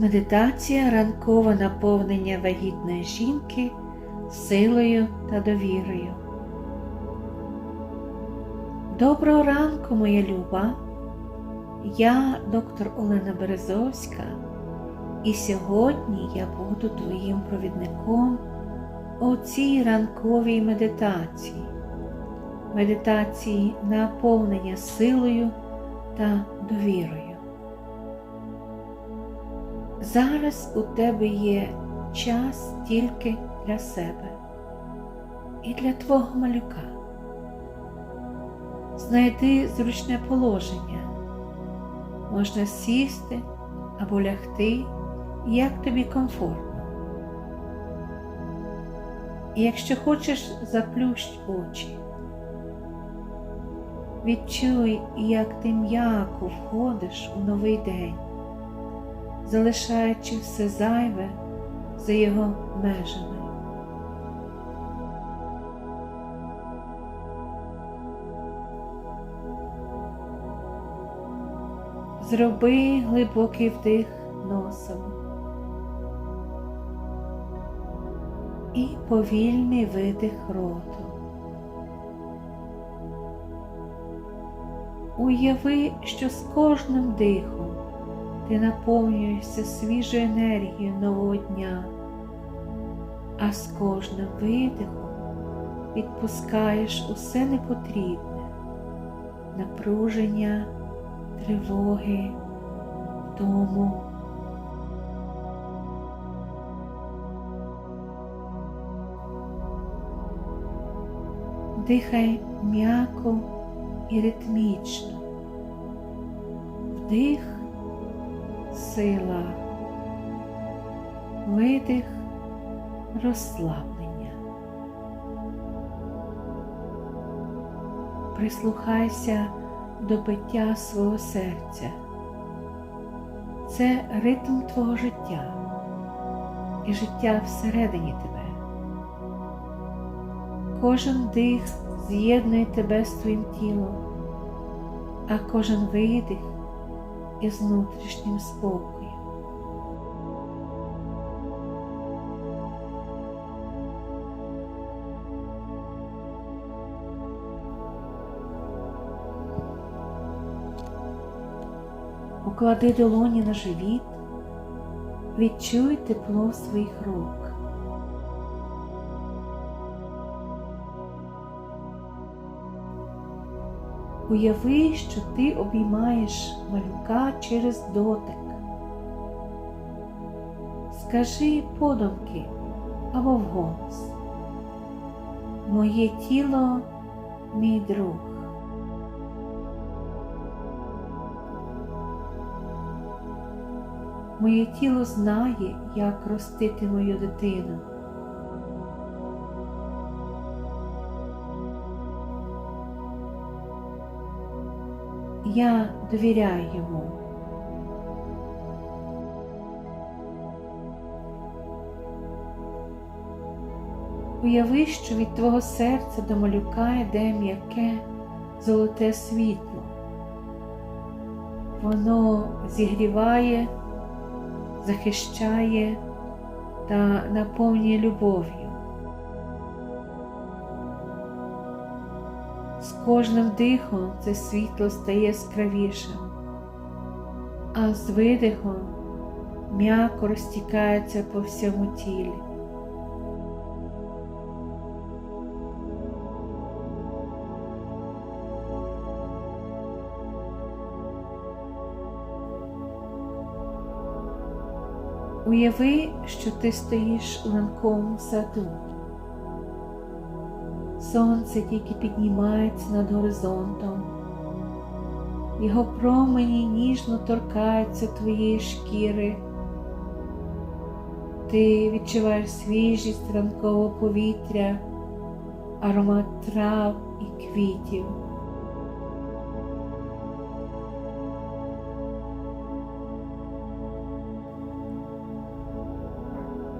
Медитація ранкове наповнення вагітної жінки силою та довірою. Доброго ранку, моя люба! Я доктор Олена Березовська, і сьогодні я буду твоїм провідником у цій ранковій медитації, медитації наповнення силою та довірою. Зараз у тебе є час тільки для себе і для твого малюка. Знайди зручне положення. Можна сісти або лягти, як тобі комфортно. І якщо хочеш, заплющ очі. Відчуй, як ти м'яко входиш у новий день залишаючи все зайве за його межами. Зроби глибокий вдих носом і повільний видих роту. Уяви, що з кожним дихом ти наповнюєшся свіжою енергією нового дня, а з кожним видихом відпускаєш усе непотрібне, напруження, тривоги, втому. Дихай м'яко і ритмічно. Вдих сила, видих, розслаблення. Прислухайся до биття свого серця. Це ритм твого життя і життя всередині тебе. Кожен дих з'єднує тебе з твоїм тілом, а кожен видих із внутрішнім спокоєм. Поклади долоні на живіт, відчуй тепло своїх рук. Уяви, що ти обіймаєш малюка через дотик. Скажи подумки або вголос. Моє тіло мій друг. Моє тіло знає, як ростити мою дитину. Я довіряю йому. Уяви, що від твого серця до малюка йде м'яке золоте світло. Воно зігріває, захищає та наповнює любов'ю. З кожним дихом це світло стає яскравішим, а з видихом м'яко розтікається по всьому тілі. Уяви, що ти стоїш у ранковому саду. Сонце тільки піднімається над горизонтом, його промені ніжно торкаються твоєї шкіри. Ти відчуваєш свіжість ранкового повітря, аромат трав і квітів.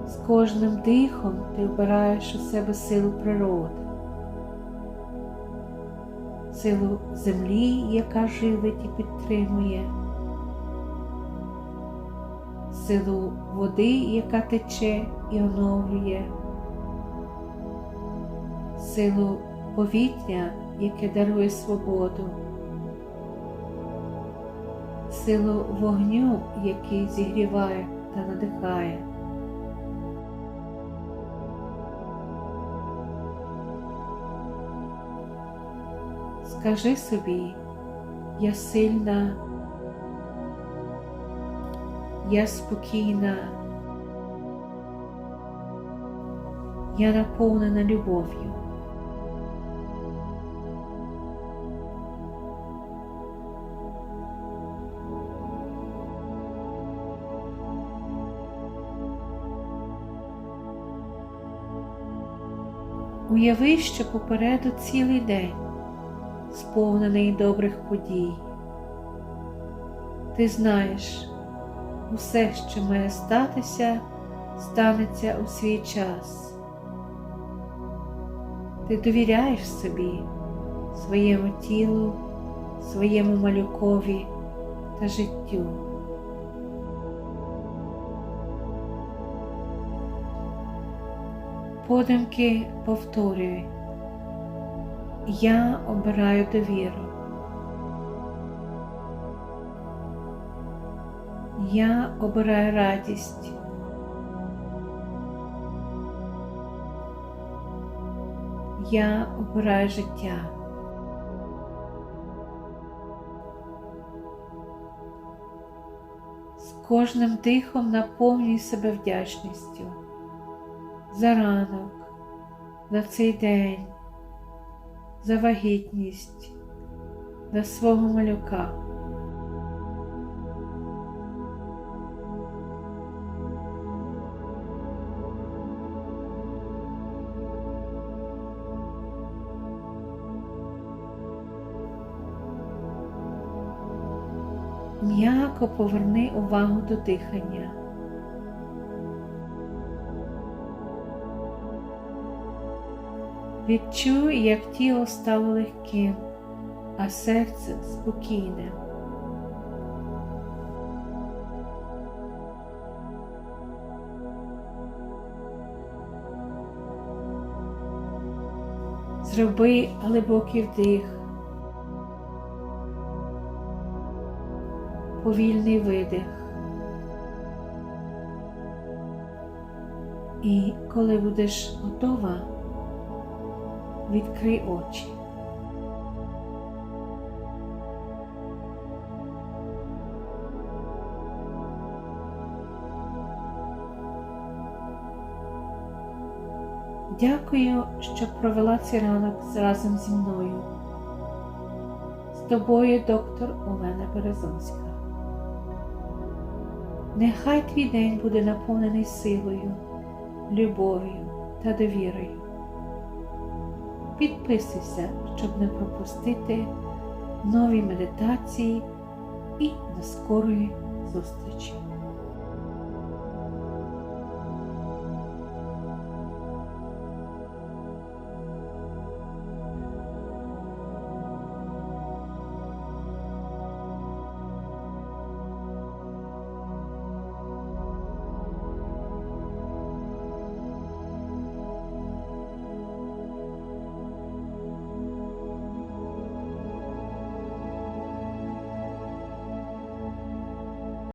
З кожним дихом ти вбираєш у себе силу природи силу землі, яка живить і підтримує, силу води, яка тече і оновлює, силу повітря, яке дарує свободу, силу вогню, який зігріває та надихає. Скажи собі, я сильна, я спокійна, я наповнена любов'ю. Уяви, що попереду цілий день, сповнений добрих подій. Ти знаєш, усе, що має статися, станеться у свій час. Ти довіряєш собі, своєму тілу, своєму малюкові та життю. Подумки повторюй. Я обираю довіру. Я обираю радість. Я обираю життя. З кожним дихом наповнюй себе вдячністю за ранок, за цей день, за вагітність, за свого малюка. М'яко поверни увагу до дихання. Відчуй, як тіло стало легким, а серце спокійним. Зроби глибокий вдих, повільний видих. І коли будеш готова, відкрий очі. Дякую, що провела цей ранок разом зі мною. З тобою, доктор Олена Березонська. Нехай твій день буде наповнений силою, любов'ю та довірою. Підписуйся, щоб не пропустити нові медитації і до скорої зустрічі!